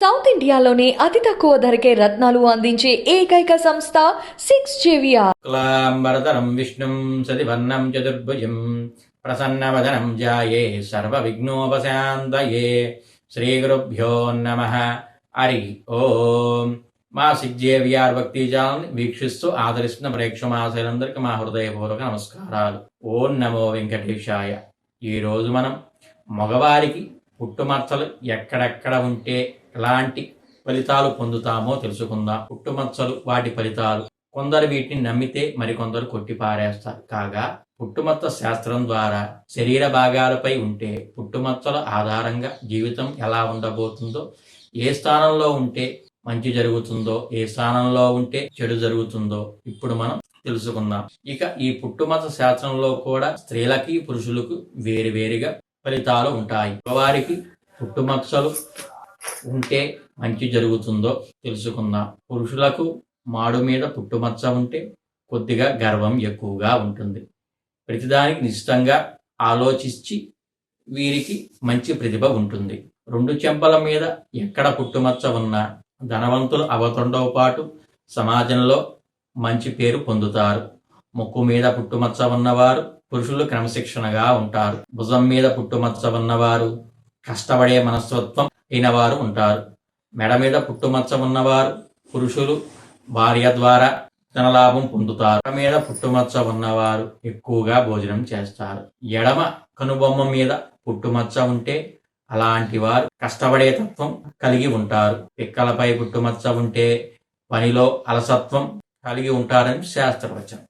South ఇండియాలోనే అతి తక్కువ ధరకే రత్నాలు అందించే ఏకైక సంస్థ సిక్స్ జేవిఆర్. క్లాంబరధరం విష్ణుం సతివర్ణం చతుర్భుజం ప్రసన్నవదనం జాయే సర్వ విఘ్నోపశాంతయే శ్రీ గురుభ్యో నమ. హరి ఓం. మా సిగ్జేవిఆర్ భక్తి జాలని వీక్షిస్తూ ఆదరిస్తున్న ప్రేక్షమాశలందరికీ మా హృదయపూర్వక నమస్కారాలు. ఓం నమో వెంకటేశాయ. ఈరోజు మనం మగవారికి పుట్టుమచ్చలు ఎక్కడెక్కడ ఉంటే ఎలాంటి ఫలితాలు పొందుతామో తెలుసుకుందాం. పుట్టుమచ్చలు వాటి ఫలితాలు. కొందరు వీటిని నమ్మితే మరికొందరు కొట్టిపారేస్తారు. కాగా పుట్టుమచ్చ శాస్త్రం ద్వారా శరీర భాగాలపై ఉంటే పుట్టుమచ్చల ఆధారంగా జీవితం ఎలా ఉండబోతుందో ఏ స్థానంలో ఉంటే మంచి జరుగుతుందో ఏ స్థానంలో ఉంటే చెడు జరుగుతుందో ఇప్పుడు మనం తెలుసుకుందాం. ఇక ఈ పుట్టుమచ్చ శాస్త్రంలో కూడా స్త్రీలకి పురుషులకు వేరువేరుగా ఫలితాలు ఉంటాయి. వారికి పుట్టుమచ్చలు ఉంటే మంచి జరుగుతుందో తెలుసుకుందాం. పురుషులకు మాడు మీద పుట్టుమచ్చ ఉంటే కొద్దిగా గర్వం ఎక్కువగా ఉంటుంది. ప్రతిదానికి నిశ్చితంగా ఆలోచించి వీరికి మంచి ప్రతిభ ఉంటుంది. రెండు చెంపల మీద ఎక్కడ పుట్టుమచ్చ ఉన్నా ధనవంతులు అవతంతో పాటు సమాజంలో మంచి పేరు పొందుతారు. ముక్కు మీద పుట్టుమచ్చ ఉన్నవారు పురుషులు క్రమశిక్షణగా ఉంటారు. భుజం మీద పుట్టుమచ్చ ఉన్నవారు కష్టపడే మనస్తత్వం అయినవారు ఉంటారు. మెడ మీద పుట్టుమచ్చ ఉన్నవారు పురుషులు భార్య ద్వారా ధనలాభం పొందుతారు. మెడ మీద పుట్టుమచ్చ ఉన్నవారు ఎక్కువగా భోజనం చేస్తారు. ఎడమ కనుబొమ్మ మీద పుట్టుమచ్చ ఉంటే అలాంటి వారు కష్టపడే తత్వం కలిగి ఉంటారు. పిక్కలపై పుట్టుమచ్చ ఉంటే పనిలో అలసత్వం కలిగి ఉంటారని శాస్త్రవచనం.